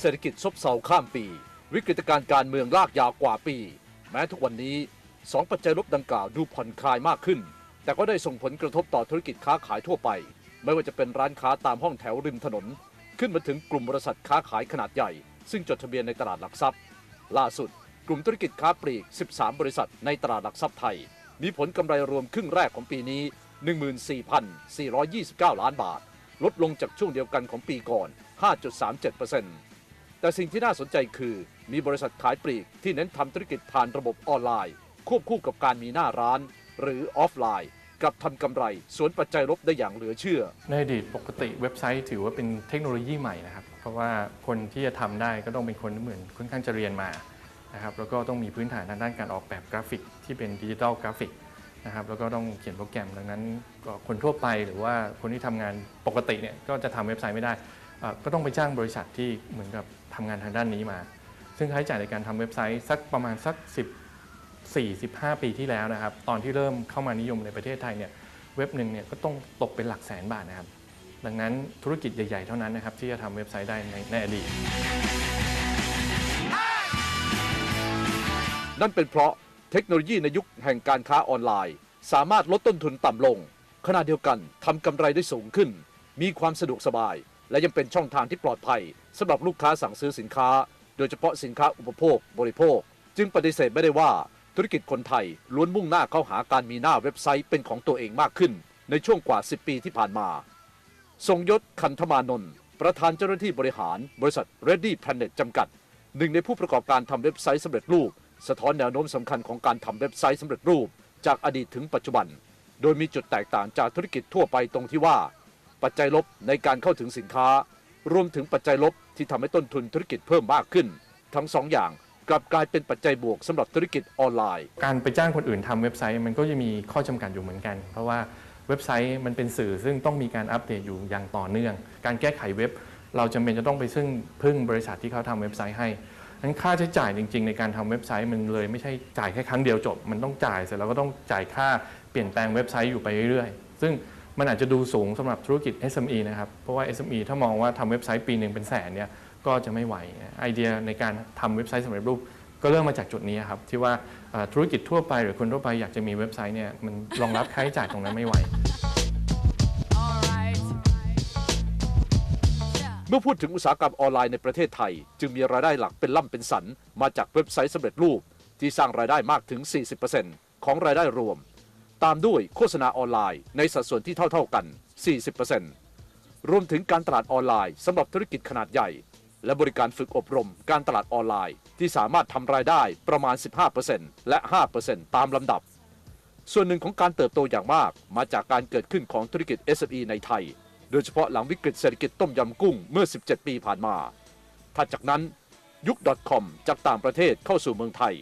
เศรษฐกิจซบเซาข้ามปี วิกฤตการณ์การเมืองลากยาวกว่าปี แม้ทุกวันนี้สองปัจจัยลบดังกล่าวดูผ่อนคลายมากขึ้น แต่ก็ได้ส่งผลกระทบต่อธุรกิจค้าขายทั่วไป ไม่ว่าจะเป็นร้านค้าตามห้องแถวริมถนน ขึ้นมาถึงกลุ่มบริษัทค้าขายขนาดใหญ่ ซึ่งจดทะเบียนในตลาดหลักทรัพย์ ล่าสุด กลุ่มธุรกิจค้าปลีก 13 บริษัทในตลาดหลักทรัพย์ไทย มีผลกำไรรวมครึ่งแรกของปีนี้ 14,429 ล้านบาท ลดลงจากช่วงเดียวกันของปีก่อน 5.37% แต่สิ่งที่น่าสนใจคือ มีบริษัทขายปลีกที่เน้นทำธุรกิจผ่านระบบออนไลน์ ควบคู่กับการมีหน้าร้าน หรือออฟไลน์กับทำกำไร สวนปัจจัยลบได้อย่างเหลือเชื่อ ในอดีตปกติเว็บไซต์ถือว่าเป็นเทคโนโลยีใหม่นะครับ เพราะว่าคนที่จะทำได้ก็ต้องเป็นคนเหมือนค่อนข้างจะเรียนมานะครับแล้วก็ต้องมีพื้นฐานทางด้านการออกแบบกราฟิก ที่เป็นดิจิทัลกราฟิกนะครับแล้วก็ต้องเขียนโปรแกรมดังนั้นก็คนทั่วไปหรือว่าคนที่ทำงานปกติเนี่ยก็จะทำเว็บไซต์ไม่ได้ ก็ต้องไปจ้างบริษัทที่เหมือนกับ ทำงานทางด้านนี้มา ซึ่งค่าใช้จ่ายในการทำเว็บไซต์สักประมาณสัก 10 4-15ปีที่แล้วนะครับ ตอนที่เริ่มเข้ามานิยมในประเทศไทยเนี่ยเว็บหนึ่งเนี่ยก็ต้องตกเป็นหลักแสนบาทนะครับ ดังนั้นธุรกิจใหญ่ ๆ เท่านั้นนะครับที่จะทำเว็บไซต์ได้ในในอดีตนั่นเป็นเพราะเทคโนโลยีในยุคแห่งการค้าออนไลน์ สามารถลดต้นทุนต่ำลง ขณะเดียวกันทำกำไรได้สูงขึ้น มีความสะดวกสบาย และยังเป็นช่องทางที่ปลอดภัย สำหรับลูกค้าสั่งซื้อสินค้า โดยเฉพาะสินค้าอุปโภค บริโภค จึงปฏิเสธไม่ได้ว่าธุรกิจคนไทยล้วนมุ่งหน้าเข้าหาการมีหน้าเว็บไซต์เป็นของตัวเองมากขึ้น ในช่วงกว่า 10 ปีที่ผ่านมา ทรงยศคันธมานนท์ประธานเจ้าหน้าที่บริหาร บริษัท Ready Planet จำกัด หนึ่งในผู้ประกอบการทำเว็บไซต์สำเร็จรูป สะท้อนแนวโน้มสำคัญของการทำเว็บไซต์สำเร็จรูป จากอดีตถึงปัจจุบัน โดยมีจุดแตกต่างจากธุรกิจทั่วไปตรงที่ว่า ปัจจัยลบในการเข้าถึงสินค้า รวมถึงปัจจัยลบที่ทำให้ต้นทุนธุรกิจเพิ่มมากขึ้น ทั้งสองอย่างกลับกลายเป็นปัจจัยบวกสำหรับธุรกิจออนไลน์ การไปจ้างคนอื่นทำเว็บไซต์มันก็จะมีข้อจำกัดอยู่เหมือนกัน เพราะว่าเว็บไซต์มันเป็นสื่อซึ่งต้องมีการอัปเดตอยู่อย่างต่อเนื่อง การแก้ไขเว็บ เราจำเป็นจะต้องไปซึ่งพึ่งบริษัทที่เขาทำเว็บไซต์ให้นั้นค่าใช้จ่ายจริง ๆ ในการทำเว็บไซต์มันเลยไม่ใช่จ่ายแค่ครั้งเดียวจบ มันต้องจ่ายเสร็จแล้วก็ต้องจ่ายค่าเปลี่ยนแปลงเว็บไซต์อยู่ไปเรื่อยๆ ซึ่ง มันอาจจะดูสูงสำหรับธุรกิจ SME นะครับ เพราะว่า SME ถ้ามองว่าทำเว็บไซต์ปีหนึ่งเป็นแสนเนี่ยก็จะไม่ไหวไอเดียในการทำเว็บไซต์สำเร็จรูปก็เริ่มมาจากจุดนี้ครับ ที่ว่าธุรกิจทั่วไปหรือคนทั่วไปอยากจะมีเว็บไซต์เนี่ยมันรองรับค่าใช้จ่ายตรงนั้นไม่ไหว เมื่อพูดถึงอุตสาหกรรมออนไลน์ในประเทศไทย จึงมีรายได้หลักเป็นล่ำเป็นสัน มาจากเว็บไซต์สำเร็จรูป ที่สร้างรายได้มากถึง 40%ของรายได้รวม ตามด้วยโฆษณาออนไลน์ในสัดส่วนที่เท่าๆกัน 40%รวมถึงการตลาดออนไลน์สำหรับธุรกิจขนาดใหญ่ และบริการฝึกอบรมการตลาดออนไลน์ ที่สามารถทำรายได้ประมาณ 15%และ 5%ตามลำดับ ส่วนหนึ่งของการเติบโตอย่างมากมาจากการเกิดขึ้นของธุรกิจ SME ในไทย โดยเฉพาะหลังวิกฤตเศรษฐกิจต้มยำกุ้งเมื่อ 17 ปีผ่านมาถัดจากนั้นยุค .com จากต่างประเทศเข้าสู่เมืองไทย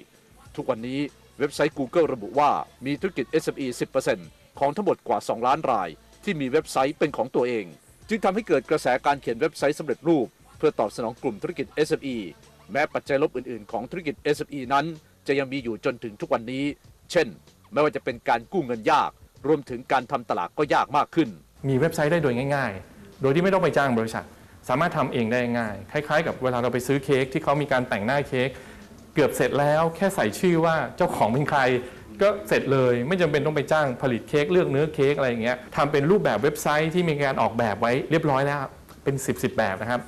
ทุกวันนี้ เว็บไซต์ Google ระบุว่ามีธุรกิจ SME 10%ของทั้งหมดกว่า 2 ล้านราย ที่มีเว็บไซต์เป็นของตัวเอง จึงทำให้เกิดกระแสการเขียนเว็บไซต์สำเร็จรูป เพื่อตอบสนองกลุ่มธุรกิจ SME แม้ปัจจัยลบอื่นๆ ของธุรกิจ SME นั้น จะยังมีอยู่จนถึงทุกวันนี้ เช่น ไม่ว่าจะเป็นการกู้เงินยาก รวมถึงการทำตลาดก็ยากมากขึ้น มีเว็บไซต์ได้โดยง่าย ๆ โดยที่ไม่ต้องไปจ้างบริษัท สามารถทำเองได้ง่าย คล้าย ๆ กับเวลาเราไปซื้อเค้กที่เขามีการแต่งหน้าเค้ก เกือบเสร็จแล้วแค่ใส่ชื่อว่าเจ้าของเป็นใคร ก็เสร็จเลยไม่จำเป็นต้องไปจ้างผลิตเค้กเลือกเนื้อเค้กอะไรอย่างเงี้ยทำเป็นรูปแบบเว็บไซต์ที่มีการออกแบบไว้เรียบร้อยแล้วเป็น 10บสแบบนะครับ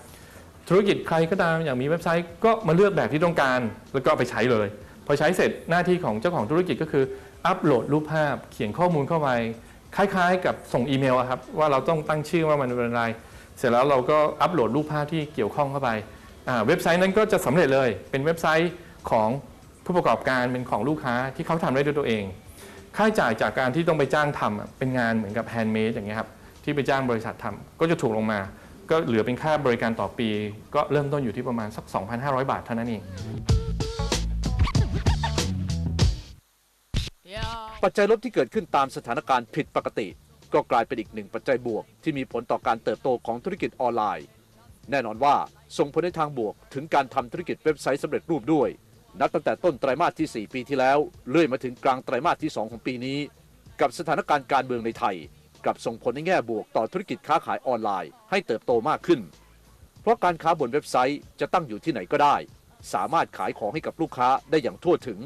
ธุรกิจใครก็ตามอย่างมีเว็บไซต์ก็มาเลือกแบบที่ต้องการ แล้วก็ไปใช้เลย พอใช้เสร็จหน้าที่ของเจ้าของธุรกิจก็คืออัปโหลดรูปภาพเขียนข้อมูลเข้าไปคล้ายๆ กับส่งอีเมลอะครับว่าเราต้องตั้งชื่อว่ามันเป็นอะไร เสร็จแล้วเราก็อัปโหลดรูปภาพที่เกี่ยวข้องเข้าไปเว็บไซต์นั้นก็จะสำเร็จเลยเป็นเว็บไซต์ ของผู้ประกอบการเป็นของลูกค้าที่เขาทำได้ด้วยตัวเอง ค่าใช้จ่ายจากการที่ต้องไปจ้างทำเป็นงานเหมือนกับแฮนด์เมดอย่างเงี้ยครับที่ไปจ้างบริษัททำก็จะถูกลงมา ก็เหลือเป็นค่าบริการต่อปี ก็เริ่มต้นอยู่ที่ประมาณสัก 2,500 บาทเท่านั้นเองปัจจัยลบที่เกิดขึ้นตามสถานการณ์ผิดปกติ ก็กลายเป็นอีกหนึ่งปัจจัยบวก ที่มีผลต่อการเติบโตของธุรกิจออนไลน์ แน่นอนว่าส่งผลในทางบวกถึงการทำธุรกิจเว็บไซต์สำเร็จรูปด้วย นับตั้งแต่ต้นไตรมาสที่ 4 ปีที่แล้ว เลื่อยมาถึงกลางไตรมาสที่ 2 ของปีนี้ กับสถานการณ์การเมืองในไทย กับส่งผลในแง่บวกต่อธุรกิจค้าขายออนไลน์ ให้เติบโตมากขึ้น เพราะการค้าบนเว็บไซต์จะตั้งอยู่ที่ไหนก็ได้ สามารถขายของให้กับลูกค้าได้อย่างทั่วถึง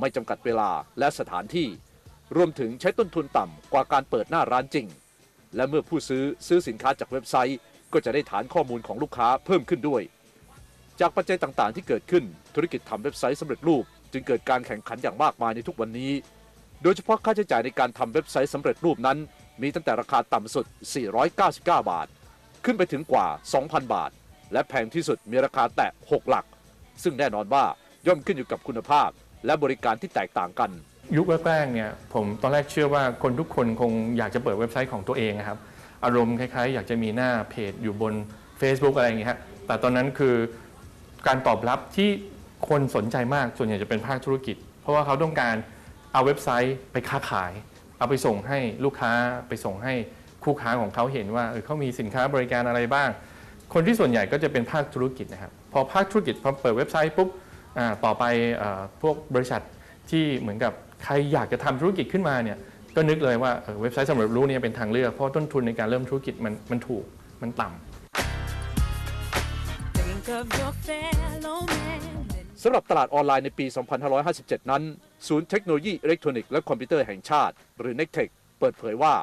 ไม่จำกัดเวลาและสถานที่ รวมถึงใช้ต้นทุนต่ำกว่าการเปิดหน้าร้านจริง และเมื่อผู้ซื้อซื้อสินค้าจากเว็บไซต์ ก็จะได้ฐานข้อมูลของลูกค้าเพิ่มขึ้นด้วย จากปัจจัยต่างๆ ที่เกิดขึ้น ธุรกิจทำเว็บไซต์สำเร็จรูป จึงเกิดการแข่งขันอย่างมากมายในทุกวันนี้ โดยเฉพาะค่าใช้จ่ายในการทำเว็บไซต์สำเร็จรูปนั้น มีตั้งแต่ราคาต่ำสุด 499 บาท ขึ้นไปถึงกว่า 2,000 บาท และแพงที่สุดมีราคาแตะ 6 หลัก ซึ่งแน่นอนว่าย่อมขึ้นอยู่กับคุณภาพ และบริการที่แตกต่างกัน ยุคแรกๆเนี่ยผมตอนแรกเชื่อว่าคนทุกคนคงอยากจะเปิดเว็บไซต์ของตัวเองนะครับอารมณ์คล้ายๆ อยากจะมีหน้าเพจอยู่บน Facebook อะไรอย่างเงี้ยฮะแต่ตอนนั้นคือ การตอบรับที่คนสนใจมากส่วนใหญ่จะเป็นภาคธุรกิจ เพราะว่าเขาต้องการเอาเว็บไซต์ไปค้าขาย เอาไปส่งให้ลูกค้าไปส่งให้คู่ค้าของเขาเห็นว่าเออเขามีสินค้าบริการอะไรบ้าง คนที่ส่วนใหญ่ก็จะเป็นภาคธุรกิจนะครับพอภาคธุรกิจพอเปิดเว็บไซต์ปุ๊บต่อไปอพวกบริษัทที่เหมือนกับใครอยากจะทำธุรกิจขึ้นมาเนี่ยก็นึกเลยว่าเว็บไซต์สำเร็จรู้เนี่ยเป็นทางเลือกเพราะต้นทุนในการเริ่มธุรกิจมันมันถูกมันต่ำ สำหรับตลาดออนไลน์ในปี 2557 นั้น ศูนย์เทคโนโลยีอิเล็กทรอนิกส์และคอมพิวเตอร์แห่งชาติ หรือ NECTEC เปิดเผยว่า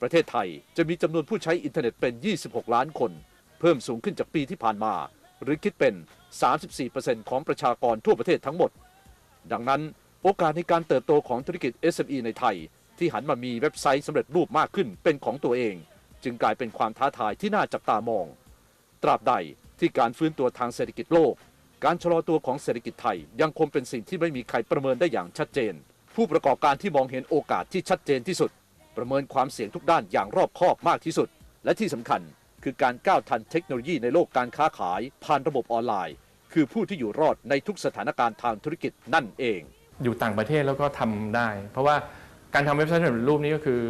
ประเทศไทยจะมีจำนวนผู้ใช้อินเทอร์เน็ตเป็น 26 ล้านคน เพิ่มสูงขึ้นจากปีที่ผ่านมา หรือคิดเป็น 34%ของประชากรทั่วประเทศทั้งหมด ดังนั้นโอกาสในการเติบโตของธุรกิจ SME ในไทย ที่หันมามีเว็บไซต์สำเร็จรูปมากขึ้นเป็นของตัวเอง จึงกลายเป็นความท้าทายที่น่าจับตามอง ตราบใด ที่การฟื้นตัวทางเศรษฐกิจโลก การชะลอตัวของเศรษฐกิจไทย ยังคงเป็นสิ่งที่ไม่มีใครประเมินได้อย่างชัดเจน ผู้ประกอบการที่มองเห็นโอกาสที่ชัดเจนที่สุด ประเมินความเสี่ยงทุกด้านอย่างรอบคอบมากที่สุด และที่สำคัญคือการก้าวทันเทคโนโลยีในโลกการค้าขาย ผ่านระบบออนไลน์ คือผู้ที่อยู่รอดในทุกสถานการณ์ทางธุรกิจนั่นเอง อยู่ต่างประเทศแล้วก็ทำได้ เพราะว่าการทำเว็บไซต์สำเร็จรูปนี้ก็คือ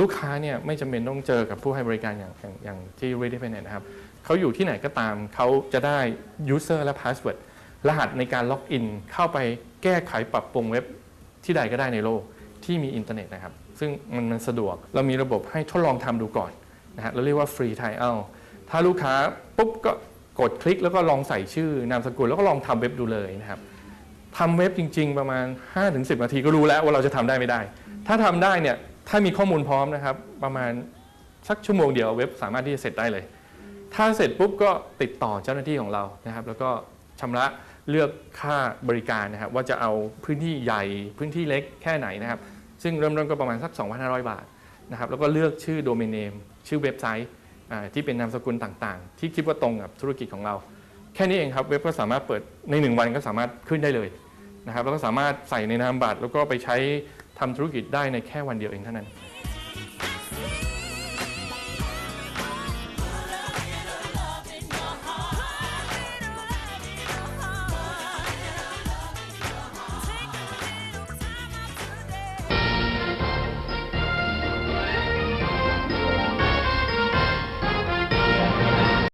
ลูกค้าเนี่ยไม่จำเป็นต้องเจอกับผู้ให้บริการอย่างอย่างอย่างที่ Ready Finance นะครับ เขาอยู่ที่ไหนก็ตาม เขาจะได้ user และ password รหัสในการล็อกอินเข้าไปแก้ไขปรับปรุงเว็บที่ใดก็ได้ในโลกที่มีอินเทอร์เน็ตนะครับ ซึ่งมันมันสะดวกเรามีระบบให้ทดลองทำดูก่อนนะฮะเราเรียกว่า free trial ถ้าลูกค้าปุ๊บก็กดคลิกแล้วก็ลองใส่ชื่อนามสกุลแล้วก็ลองทำเว็บดูเลยนะครับทำเว็บจริง ๆ ประมาณ 5-10 นาทีก็รู้แล้วว่าเราจะทำได้ไม่ได้ ถ้าทำได้เนี่ยถ้ามีข้อมูลพร้อมนะครับ ประมาณสักชั่วโมงเดียวเว็บสามารถที่จะเสร็จได้เลย ถ้าเสร็จปุ๊บก็ติดต่อเจ้าหน้าที่ของเรานะครับ แล้วก็ชำระเลือกค่าบริการนะครับ ว่าจะเอาพื้นที่ใหญ่พื้นที่เล็กแค่ไหนนะครับ ซึ่งเริ่มต้นก็ประมาณสัก 2,500 บาทนะครับ แล้วก็เลือกชื่อโดเมนเนมชื่อเว็บไซต์ที่เป็นนามสกุลต่างๆ ที่คิดว่าตรงกับธุรกิจของเรา แค่นี้เองครับเว็บก็สามารถเปิดในหนึ่งวันก็สามารถขึ้นได้เลยนะครับ แล้วก็สามารถใส่ในนามบัตรแล้วก็ไปใช้ทำธุรกิจได้ในแค่วันเดียวเองเท่านั้น